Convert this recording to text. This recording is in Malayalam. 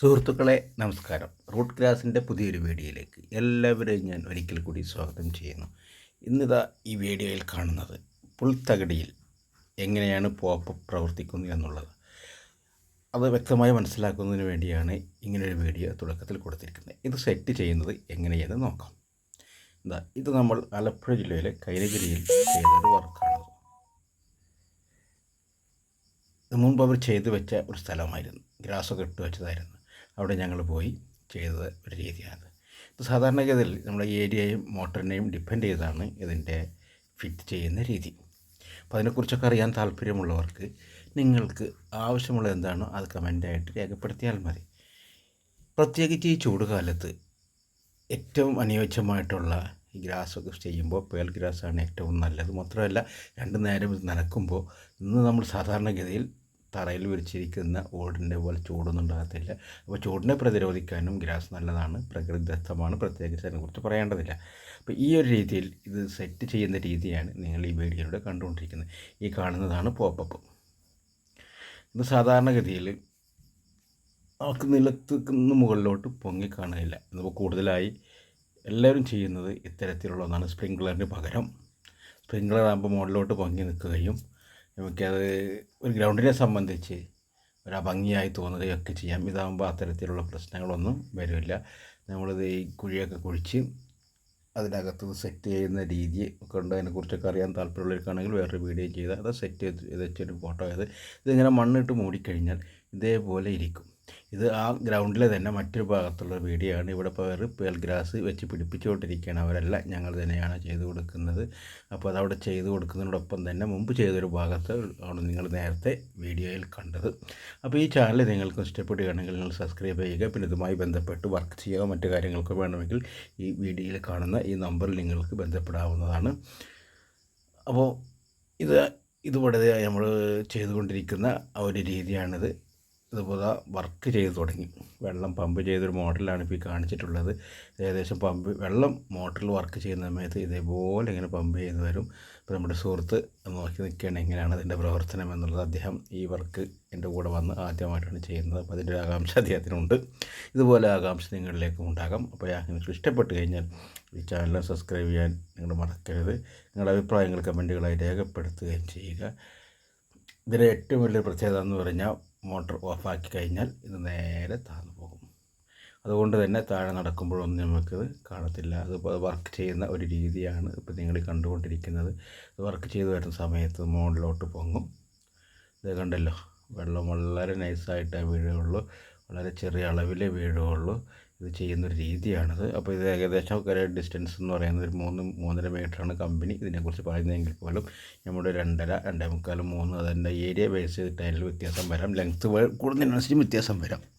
സുഹൃത്തുക്കളെ നമസ്കാരം. റൂട്ട് ഗ്രാസിന്റെ പുതിയൊരു വീഡിയോയിലേക്ക് എല്ലാവരെയും ഞാൻ ഒരിക്കൽ കൂടി സ്വാഗതം ചെയ്യുന്നു. ഇന്നിതാ ഈ വീഡിയോയിൽ കാണുന്നത് പുൽത്തകടിയിൽ എങ്ങനെയാണ് പോപ്പ് പ്രവർത്തിക്കുന്നത് എന്നുള്ളത്. അത് വ്യക്തമായി മനസ്സിലാക്കുന്നതിന് വേണ്ടിയാണ് ഇങ്ങനൊരു വീഡിയോ തുടക്കത്തിൽ കൊടുത്തിരിക്കുന്നത്. ഇത് സെറ്റ് ചെയ്യുന്നത് എങ്ങനെയെന്ന് നോക്കാം. എന്താ ഇത് നമ്മൾ ആലപ്പുഴ ജില്ലയിലെ കൈനഗിരിയിൽ ചെയ്തൊരു വർക്കാണ്. ഇത് മുൻപ് അവർ ചെയ്തു വെച്ച ഒരു സ്ഥലമായിരുന്നു. ഗ്രാസൊക്കെ ഇട്ട് വെച്ചതായിരുന്നു. അവിടെ ഞങ്ങൾ പോയി ചെയ്തത് ഒരു രീതിയാണ്. ഇത് സാധാരണഗതിയിൽ നമ്മുടെ ഏരിയയും മോട്ടറിനെയും ഡിപ്പെൻഡ് ചെയ്താണ് ഇതിന്റെ ഫിറ്റ് ചെയ്യുന്ന രീതി. അപ്പോൾ അതിനെക്കുറിച്ചൊക്കെ അറിയാൻ താല്പര്യമുള്ളവർക്ക് നിങ്ങൾക്ക് ആവശ്യമുള്ള എന്താണോ അത് കമന്റായിട്ട് രേഖപ്പെടുത്തിയാൽ മതി. പ്രത്യേകിച്ച് ഈ ചൂടുകാലത്ത് ഏറ്റവും അനുയോജ്യമായിട്ടുള്ള ഈ ഗ്രാസൊക്കെ ചെയ്യുമ്പോൾ പേൾ ആണ് ഏറ്റവും നല്ലത്. മാത്രമല്ല രണ്ട് നേരം ഇത് നനക്കുമ്പോൾ ഇന്ന് നമ്മൾ സാധാരണഗതിയിൽ തറയിൽ വിരിച്ചിരിക്കുന്ന ഓടിന്റെ പോലെ ചൂടൊന്നും ഉണ്ടാകത്തില്ല. അപ്പോൾ ചൂടിനെ പ്രതിരോധിക്കാനും ഗ്രാസ് നല്ലതാണ് പ്രകൃതിദത്തമാണ്. പ്രത്യേകിച്ച് അതിനെക്കുറിച്ച് പറയേണ്ടതില്ല. അപ്പോൾ ഈ ഒരു രീതിയിൽ ഇത് സെറ്റ് ചെയ്യുന്ന രീതിയാണ് നിങ്ങൾ ഈ വീഡിയോയിലൂടെ കണ്ടുകൊണ്ടിരിക്കുന്നത്. ഈ കാണുന്നതാണ് പോപ്പപ്പ്. ഇത് സാധാരണഗതിയിൽ നമുക്ക് നിലത്ത് നിന്ന് മുകളിലോട്ട് പൊങ്ങി കാണുകയില്ല. ഇതിപ്പോൾ കൂടുതലായി എല്ലാവരും ചെയ്യുന്നത് ഇത്തരത്തിലുള്ള ഒന്നാണ് സ്പ്രിങ്ക്ലറിന് പകരം. സ്പ്രിങ്ക്ലർ ആകുമ്പോൾ മുകളിലോട്ട് പൊങ്ങി നിൽക്കുകയും നമുക്കത് ഒരു ഗ്രൗണ്ടിനെ സംബന്ധിച്ച് ഒരു ഭംഗിയായി തോന്നുകയൊക്കെ ചെയ്യാം. ഇതാകുമ്പോൾ അത്തരത്തിലുള്ള പ്രശ്നങ്ങളൊന്നും വരില്ല. നമ്മളിത് ഈ കുഴിയൊക്കെ കുഴിച്ച് അതിനകത്ത് സെറ്റ് ചെയ്യുന്ന രീതി ഒക്കെ ഉണ്ട് അതിനെക്കുറിച്ചൊക്കെ അറിയാൻ താല്പര്യമുള്ളവർക്കാണെങ്കിൽ വേറൊരു വീഡിയോ ചെയ്താൽ അത് സെറ്റ് ചെയ്ത് വെച്ചൊരു ഫോട്ടോ ആയത്. ഇതിങ്ങനെ മണ്ണിട്ട് മൂടിക്കഴിഞ്ഞാൽ ഇതേപോലെ ഇരിക്കും. ഇത് ആ ഗ്രൗണ്ടിലെ തന്നെ മറ്റൊരു ഭാഗത്തുള്ള വീഡിയോ ആണ്. ഇവിടെ പേർ പേൽ ഗ്രാസ് വെച്ച് പിടിപ്പിച്ചുകൊണ്ടിരിക്കുകയാണ്. അവരെല്ലാം ഞങ്ങൾ തന്നെയാണ് ചെയ്തു കൊടുക്കുന്നത്. അപ്പോൾ അതവിടെ ചെയ്തു കൊടുക്കുന്നതിനോടൊപ്പം തന്നെ മുമ്പ് ചെയ്തൊരു ഭാഗത്ത് ആണ് നിങ്ങൾ നേരത്തെ വീഡിയോയിൽ കണ്ടത്. അപ്പോൾ ഈ ചാനൽ നിങ്ങൾക്ക് ഇഷ്ടപ്പെടുകയാണെങ്കിൽ നിങ്ങൾ സബ്സ്ക്രൈബ് ചെയ്യുക. പിന്നെ ഇതുമായി ബന്ധപ്പെട്ട് വർക്ക് ചെയ്യുക. മറ്റു കാര്യങ്ങൾക്ക് വേണമെങ്കിൽ ഈ വീഡിയോയിൽ കാണുന്ന ഈ നമ്പറിൽ നിങ്ങൾക്ക് ബന്ധപ്പെടാവുന്നതാണ്. അപ്പോൾ ഇത് ഇതുപോലെ നമ്മൾ ചെയ്തുകൊണ്ടിരിക്കുന്ന ഒരു രീതിയാണിത്. ഇതുപോലെ വർക്ക് ചെയ്ത് തുടങ്ങി. വെള്ളം പമ്പ് ചെയ്തൊരു മോഡലാണ് ഇപ്പോൾ ഈ കാണിച്ചിട്ടുള്ളത്. ഏകദേശം പമ്പ് വെള്ളം മോട്ടറിൽ വർക്ക് ചെയ്യുന്ന സമയത്ത് ഇതേപോലെ ഇങ്ങനെ പമ്പ് ചെയ്ത് വരും. ഇപ്പോൾ നമ്മുടെ സുഹൃത്ത് നോക്കി നിൽക്കുകയാണ് എങ്ങനെയാണ് അതിന്റെ പ്രവർത്തനം എന്നുള്ളത്. അദ്ദേഹം ഈ വർക്ക് എന്റെ കൂടെ വന്ന് ആദ്യമായിട്ടാണ് ചെയ്യുന്നത്. അപ്പോൾ അതിന്റെ ഒരു ആകാംക്ഷ അദ്ദേഹത്തിനുണ്ട്. ഇതുപോലെ ആകാംക്ഷ നിങ്ങളിലേക്കും ഉണ്ടാകാം. അപ്പോൾ നിങ്ങൾക്ക് ഇഷ്ടപ്പെട്ട് കഴിഞ്ഞാൽ ഈ ചാനൽ സബ്സ്ക്രൈബ് ചെയ്യാൻ നിങ്ങൾ മറക്കരുത്. നിങ്ങളുടെ അഭിപ്രായങ്ങൾ കമന്റുകളായി രേഖപ്പെടുത്തുകയും ചെയ്യുക. ഇതിന്റെ ഏറ്റവും വലിയ പ്രത്യേകത എന്ന് പറഞ്ഞാൽ മോട്ടർ ഓഫാക്കി കഴിഞ്ഞാൽ ഇത് നേരെ താഴ്ന്നു പോകും. അതുകൊണ്ട് തന്നെ താഴെ നടക്കുമ്പോഴൊന്നും നമുക്കത് കാണത്തില്ല. അത് വർക്ക് ചെയ്യുന്ന ഒരു രീതിയാണ് ഇപ്പോൾ നിങ്ങൾ കണ്ടുകൊണ്ടിരിക്കുന്നത്. ഇത് വർക്ക് ചെയ്ത് വരുന്ന സമയത്ത് മുകളിലോട്ട് പൊങ്ങും. ഇത് കണ്ടല്ലോ? വെള്ളം വളരെ നൈസായിട്ടേ വീഴുകയുള്ളൂ. വളരെ ചെറിയ അളവിലേ വീഴുകയുള്ളൂ. ഇത് ചെയ്യുന്നൊരു രീതിയാണത്. അപ്പോൾ ഇത് ഏകദേശം ഒരു ഡിസ്റ്റൻസ് എന്ന് പറയുന്നത് ഒരു മൂന്ന് മൂന്നര മീറ്ററാണ് കമ്പനി ഇതിനെക്കുറിച്ച് പറയുന്നതെങ്കിൽ പോലും നമ്മുടെ രണ്ടര രണ്ടേ മുക്കാൽ മൂന്ന് അതിന്റെ ഏരിയ ബേസ് ചെയ്തിട്ട് വ്യത്യാസം വരാം. ലെങ്ത്ത് കൂടുന്നതിനനുസരിച്ച് വ്യത്യാസം വരാം.